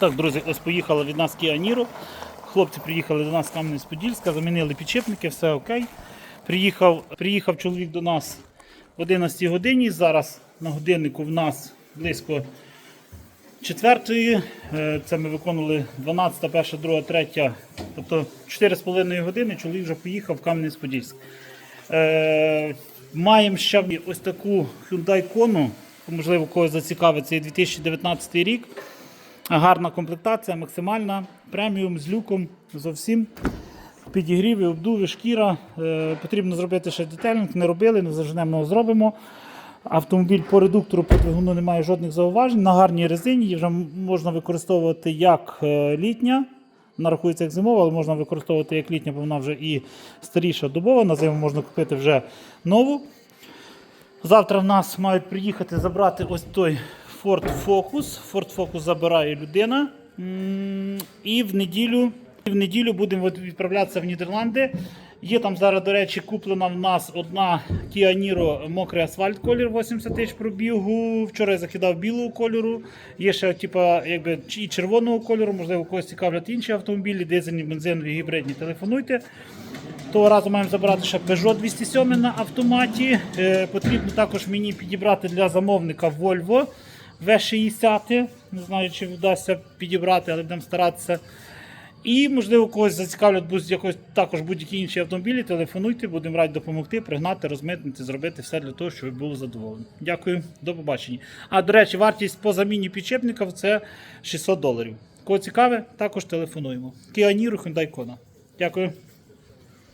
Так, друзі, ось поїхала від нас Kia Niro. Хлопці приїхали до нас з Кам'янець-Подільська, замінили підшипники, все окей. Приїхав, приїхав чоловік до нас в 11 годині. Зараз на годиннику в нас близько четвертої. Е, Це ми виконували 12, 1, 2, 3, тобто 4,5 години. Чоловік вже поїхав в Кам'янець-Подільськ. Е, маємо ще ось таку Hyundai Kona, можливо, когось зацікавить, це 2019 рік. Гарна комплектація, максимальна, преміум з люком зовсім. Підігріви, обдуви, шкіра. Е, потрібно зробити ще детелінг, не робили, не заженемо, його зробимо. Автомобіль по редуктору по двигуну не має жодних зауважень. На гарній резині її вже можна використовувати як е, літня. Вона рахується як зимова, але можна використовувати як літня, бо вона вже і старіша добова. На зиму можна купити вже нову. Завтра в нас мають приїхати забрати ось той Ford Focus. Ford Focus забирає людина. І в неділю, в неділю будемо відправлятися в Нідерланди. Є там зараз, до речі, куплена в нас одна Kia Niro мокрий асфальт колір 80 тисяч пробігу. Вчора я закидав білого кольору. Є ще типа, якби, і червоного кольору, можливо, когось цікавлять інші автомобілі, дизельні, бензинові, гібридні. Телефонуйте. Того разу маємо забрати ще Peugeot 207 на автоматі. Е, потрібно також мені підібрати для замовника Volvo V60. Не знаю, чи вдасться підібрати, але будемо старатися. І, можливо, когось зацікавлять будь- якось також будь-які інші автомобілі. Телефонуйте, будемо раді допомогти, пригнати, розмитнити, зробити все для того, щоб ви були задоволені. Дякую, до побачення. А до речі, вартість по заміні підчепників це 600 доларів. Кого цікаве, також телефонуємо. Kia Niro. Дякую.